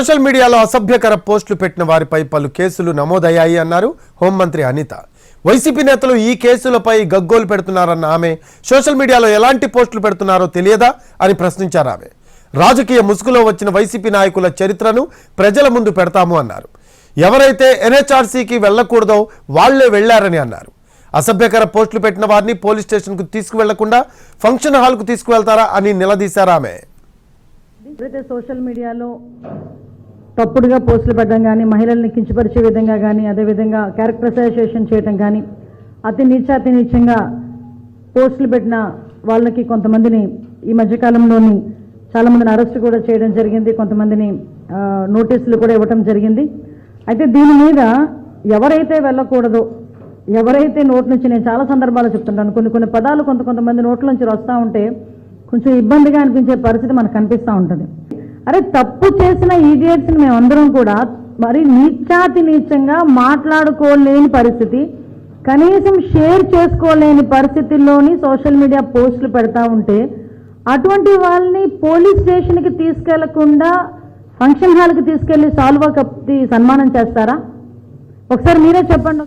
Social మీడియాలో అసభ్యకర పోస్టులు పెట్టిన వారిపై పలు కేసులు నమోదయ్యాయి అన్నారు హోంమంత్రి అనిత. వైసీపీ నేతలు ఈ కేసులపై గగ్గోలు పెడుతున్నారన్న ఆమె సోషల్ మీడియాలో ఎలాంటి పోస్టులు పెడుతున్నారో తెలియదా అని ప్రశ్నించారు ఆమె. రాజకీయ ముసుగులో వచ్చిన వైసీపీ నాయకుల చరిత్రను ప్రజల ముందు పెడతాము అన్నారు. ఎవరైతే ఎన్హెచ్ఆర్సీకి వెళ్ళకూడదో వాళ్ళే వెళ్ళారని అన్నారు. అసభ్యకర పోస్టులు పెట్టిన వారిని పోలీస్ స్టేషన్కు తీసుకువెళ్ళకుండా ఫంక్షన్ హాల్కు తీసుకువెళ్తారా అని నిలదీశారు ఆమె. ఎవరైతే సోషల్ మీడియాలో తప్పుడుగా పోస్టులు పెట్టడం కానీ మహిళల్ని కించపరిచే విధంగా కానీ అదేవిధంగా క్యారెక్టరైజేషన్ చేయడం కానీ అతి నీచ అతి నీచంగా పోస్టులు పెట్టిన వాళ్ళకి కొంతమందిని ఈ మధ్యకాలంలోని చాలామందిని అరెస్ట్ కూడా చేయడం జరిగింది. కొంతమందిని నోటీసులు కూడా ఇవ్వటం జరిగింది. అయితే దీని మీద ఎవరైతే వెళ్ళకూడదో ఎవరైతే నోటి నుంచి నేను చాలా సందర్భాలు చెప్తుంటాను కొన్ని కొన్ని పదాలు కొంత కొంతమంది నోట్ల నుంచి వస్తూ ఉంటే కొంచెం ఇబ్బందిగా అనిపించే పరిస్థితి మనకు కనిపిస్తూ ఉంటుంది. అరే తప్పు చేసిన ఈడియట్స్ని మేమందరం కూడా మరి నీచాతి నీచంగా మాట్లాడుకోలేని పరిస్థితి కనీసం షేర్ చేసుకోలేని పరిస్థితుల్లోని సోషల్ మీడియా పోస్టులు పెడతా ఉంటే అటువంటి వాళ్ళని పోలీస్ స్టేషన్కి తీసుకెళ్ళకుండా ఫంక్షన్ హాల్కి తీసుకెళ్ళి సాల్వా కప్ సన్మానం చేస్తారా? ఒకసారి మీరే చెప్పండి.